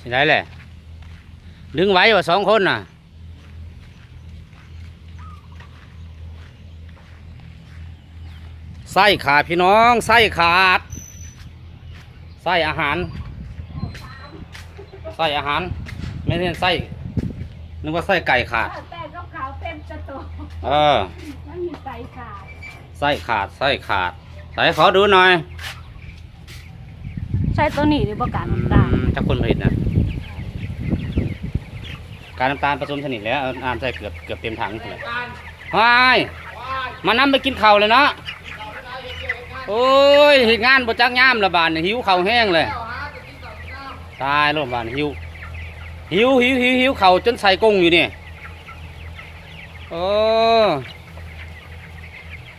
สิได้แหละ ดึงไว้ว่าสองคนน่ะ ไส้ขาดพี่น้อง ไส้ขาด ไส้อาหาร ไส้อาหาร ไม่ใช่ไส้ นึกว่าไส้ไก่ขาดแต่ก็ขาวเต็มจะตัวเออ มันมีไตขาด ไส้ขาด ไส้ขาด ใส่ขอดูหน่อย ใช่ตัวนี้หรือประกาศอืน้ำตาลถ้าคนผลิตนะ การน้ำตาลผสมสนิทแล้วเอาน้ำใส่เกือบเกือบเต็มถังเลยฮายมาน้ำไปกินข้าวเลยเนาะโอ้ยเห็นงานบ่จักย่ามละบานนี่หิวข้าวแห้งเลยตายแล้วบานหิวหิวหิวหิวหิวข้าวจนใส่กงอยู่นี่โอ้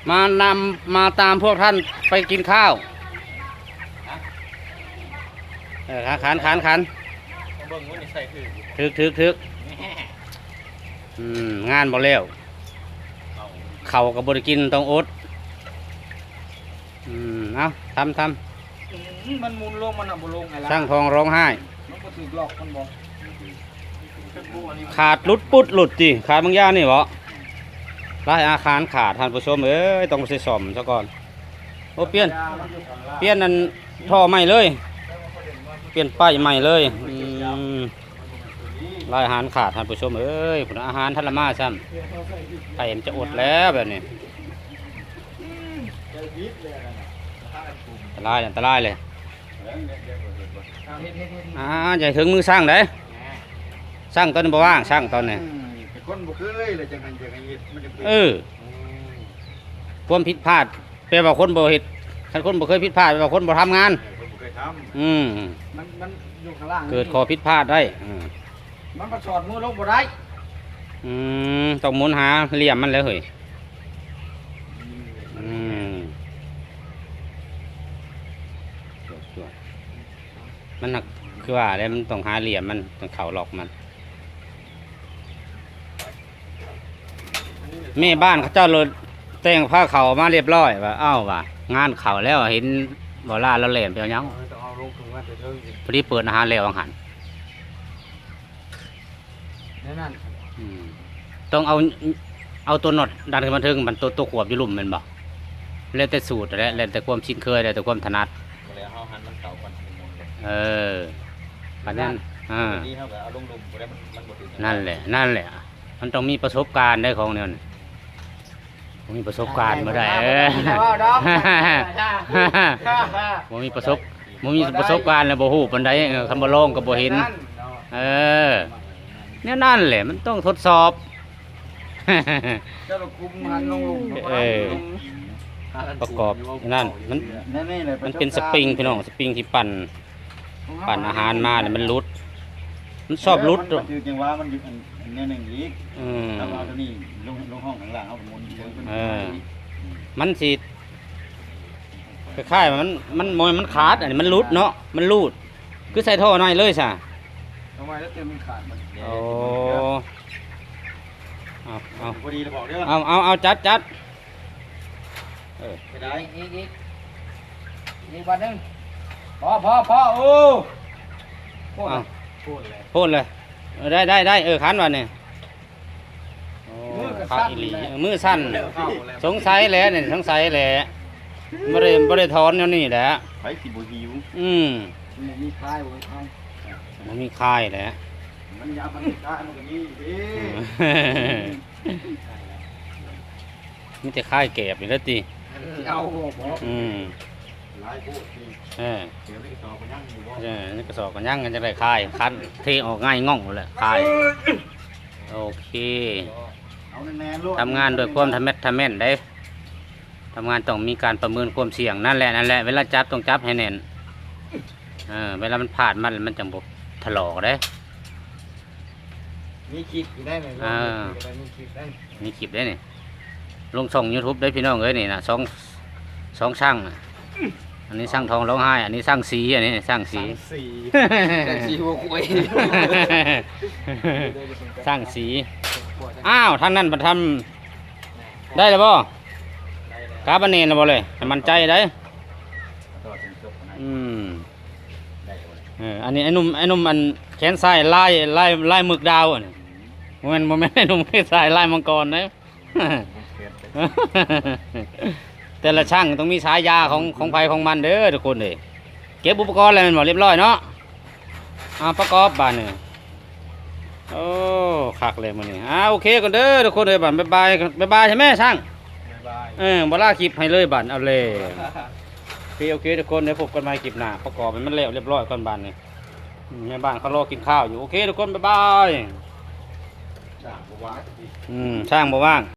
มานำมาตามพวกท่านไปกินข้าวเออขันขันขันขันเบิ่งว่านี่ใส่คือถึกถึกถึกอืมงานบ่แล้วเอาเข่าวกับบริกินต้องอดอืมเอาทำทมันหมุนลงมันอะบ่ลงไงำล่ะช่างทองร้องไห้ มันก็ถูกหลอกมันบอกเป็นบัวนี่ขาดหลุดปุดหลุดจีขาดบางอย่างนี่บ่รายอาคารขาดท่านผู้ชมเอ้ยต้องไปใส่ซ่อมซะก่อนโอ้เปลี่ยน เปลี่ยนนั่นท่อใหม่เลย เปลี่ยนป้ายใหม่เลยอืมรายอาหารขาดท่านผู้ชมเอ้ยผลอาหารทันละมาซ้ำไข่มันจะอดแล้วแบบนี้อันตรายอันตรายเลยเอาเฮ็ดเฮ็ดเฮ็ดอ่าอย่าถึงมือสร้างได้สร้างตอนนี้บ่ว่างสร้างตอนนี้อืมแต่คนบ่เคยเลยจังไงจังไงเฮ็ดมันจะเป็นเออความผิดพลาดแปลว่าคนบ่เฮ็ดคันคนบ่เคยผิดพลาดแปลว่าคนบ่ทำงานคนบ่เคย ทอืมำมันมันอยู่ข้างล่างเกิดข้อผิดพลาดได้อืมมันก็สอดมือลงบ่ได้อืมต้องหมุนหาเหลี่ยมมันแล้วเฮ้ยอืมจวดๆมันหนักคือว่าแล้วมันต้องหาเหลี่ยมมันต้องเข่าหลอกมัน แม่บ้านเขาเจ้าเลยแต่งผ้าเขาวมาเรียบร้อยว่าอ้าวว่างานเขาแล้วเห็น บ่ล่าแล้วแหลมไปเอาหยังต้องเอาลงถึงว่าจะเทิงสิพอดีเปิดอาหารแล้วอาหารแน่นั่นอืมต้องเอาเอาตัวหนอดดันขึ้นมาถึงมันตัวตัวขวบอยู่ลุ่มแมันบ่แล้วแต่สูตรแหละแล้วแต่ความชินเคยแล้วแต่ความถนัด ก็เลยเอาหันมันเก่าก่อนเป็นมนเลยเออปันนั้นอ่าดีเท่ากับเอาลงลุมบ่ได้มันมันบ่ถึง นั่นแหละ นั่นแหละ มันต้องมีประสบการณ์ได้ของเนี่ยนะ ผมมีประสบการณ์มาได้เออผมมีประสบผมมีประสบการณ์แล้วบ่ฮู้ปานใดเออคำบ่ลองก็บ่เห็น เออเนี่ยนั่นแหละมันต้องทดสอบ เจ้าคุมหันลงลุมเออ ประกอบนั่นมันนี่ๆเลยมันเป็นสปริงพี่น้องสปริงที่ปั่นปั่นอาหารมาเนี่ยมันรุด มันชอบรุด มันคือจังว่ามันอยู่อัน อันเนี้ยหนึ่งอีกอืมแล้วเอาตัวนี้ลงลงห้องข้างล่างเอาหมุนเชิงขึ้นเออ มันสิคล้ายๆมันมันมอยมันขาดอันนี้มันรุดเนาะมันรูด คือใส่ท่อหน่อยเลยซะทำไมแล้วเต็มมันขาดมันโอ้เอาเอาพอดีเลยบอกเด้อเอาเอาเอาจัดจัดเออไปได้อีกอีกอีกวันหนึงพอพอพอโอ้โคตรเอาโคตรเลยพูดเลยเออ ได้ได้ได้เออขันวันนี้โอ้มือก็ขาสั้ดนอีหลีเลยมือสั้นเข้าแล้วสงสัยแหล้วเนี่ยสงสัยแหละบ่ได้บ่ได้ถอนแนวนี้แหละไปสิบ่หิวอืมมันมีคลายบ่คลายมันมีคายแหละมันยามันมีคลายมันก็มีเด้มีแต่คายแก็บนี่แหล้วติเอาบ่บ่อืม หลายโคตรที่เออเดี๋ยวนี้ต่อไปยังอยู่บ่เออนี่กระสอบกันยังกันจะได้คายคันเทออกง่ายง่องหมดแหละคายโอเค เอาแน่ๆลูกทำงานโดวยความทำแม่นทำแม่นได้ทำงานต้องมีการประเมินความเสี่ยงนั่นแหละนั่นแหละเวลาจับต้องจับให้แน่นเออเวลามันผ่านมันมันจังบ่ถลอกได้มีคลิปอยู่ได้ไหมอ่ามีคลิปได้มีคลิปได้นี่ลงช่อง YouTube ได้พี่น้องเอ้ยนี่นะสองสองช่างน่ะ อันนี้ช่างทองร้องไห้ อันนี้ช่างสี อันนี้ช่างสี สี่ช่างสีหัวคุยช่างสี อ้าวทางนั้นมาทำได้แล้วบ่กาบานเนนแล้วบ่เลยให้มันใจได้อืมได้บ่ได้เอออันนี้ไอ้หนุ่มไอ้หนุ่มอันแขนซ้ายลายลายลายหมึกดาวอะนี่โมเมนโมเมนไอ้หนุ่มแขนซ้ายลายมังกรนะ แต่ละช่างต้องมีสายยาของของไผของมันเด้อทุกคนเลยเก็บอุปกรณ์อะไรมันหมดเรียบร้อยเนาะอ่าประกอบบานนี่โอ้คักเลยมันนี่อ่าโอเคก่อนเด้อทุกคนเลยบันบ๊ายบายบ๊ายบายใช่ไหมช่างบ๊ายบายเออบลาคลิปให้เลยบันเอาเลยโอเคโอเคทุกคนเดี๋ยวพบกันใหม่คลิปหน้าประกอบให้มันแล้วเรียบร้อยก่อนบานนี่อืมแม่บ้านเขารอกินข้าวอยู่โอเคทุกคนบ๊ายบายจ้างบ่ว่าอืมช่างบ่ว่าง